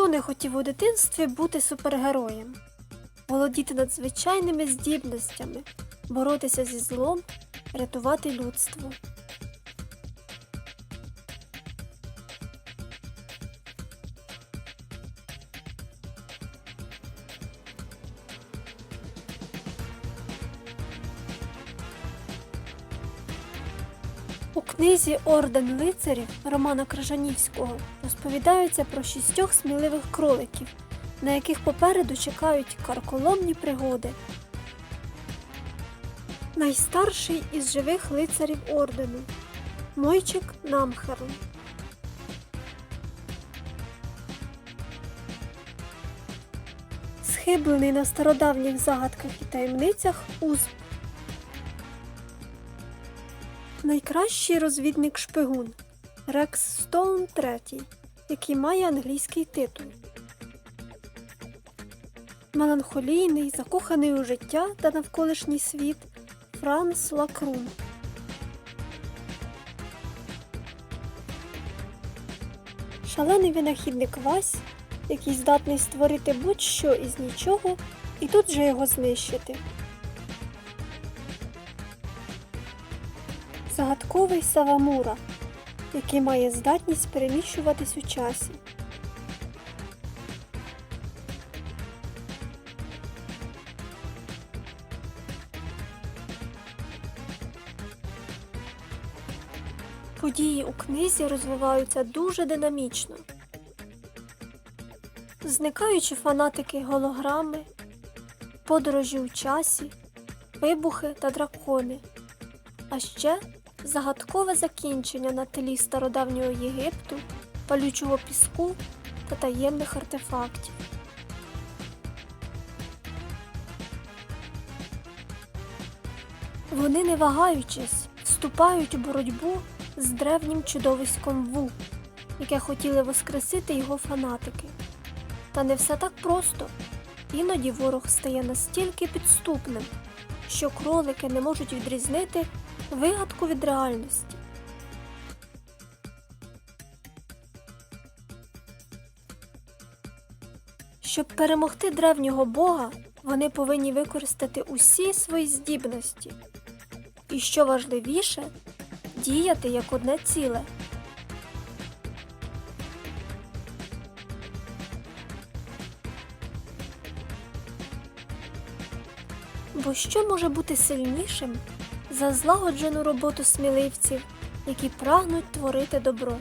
Хто не хотів у дитинстві бути супергероєм, володіти надзвичайними здібностями, боротися зі злом, рятувати людство. У книзі Орден лицарів Романа Крижанівського розповідається про шістьох сміливих кроликів, на яких попереду чекають карколомні пригоди. Найстарший із живих лицарів ордену Мойчик Намхерл. Схиблений на стародавніх загадках і таємницях Узб. Найкращий розвідник шпигун Рекс Стоун III, який має англійський титул. Меланхолійний, закоханий у життя та навколишній світ Франс Лакрун. Шалений винахідник Вась, який здатний створити будь-що із нічого і тут же його знищити. Загадковий Савамура, який має здатність переміщуватись у часі. Події у книзі розвиваються дуже динамічно. Зникаючі фанатики голограми, подорожі у часі, вибухи та дракони. А ще загадкове закінчення на тлі стародавнього Єгипту, палючого піску та таємних артефактів. Вони, не вагаючись, вступають у боротьбу з древнім чудовиськом Ву, яке хотіли воскресити його фанатики. Та не все так просто. Іноді ворог стає настільки підступним, що кролики не можуть відрізнити вигадку від реальності. Щоб перемогти древнього бога, вони повинні використати усі свої здібності. І що важливіше, діяти як одне ціле. Бо що може бути сильнішим за злагоджену роботу сміливців, які прагнуть творити добро?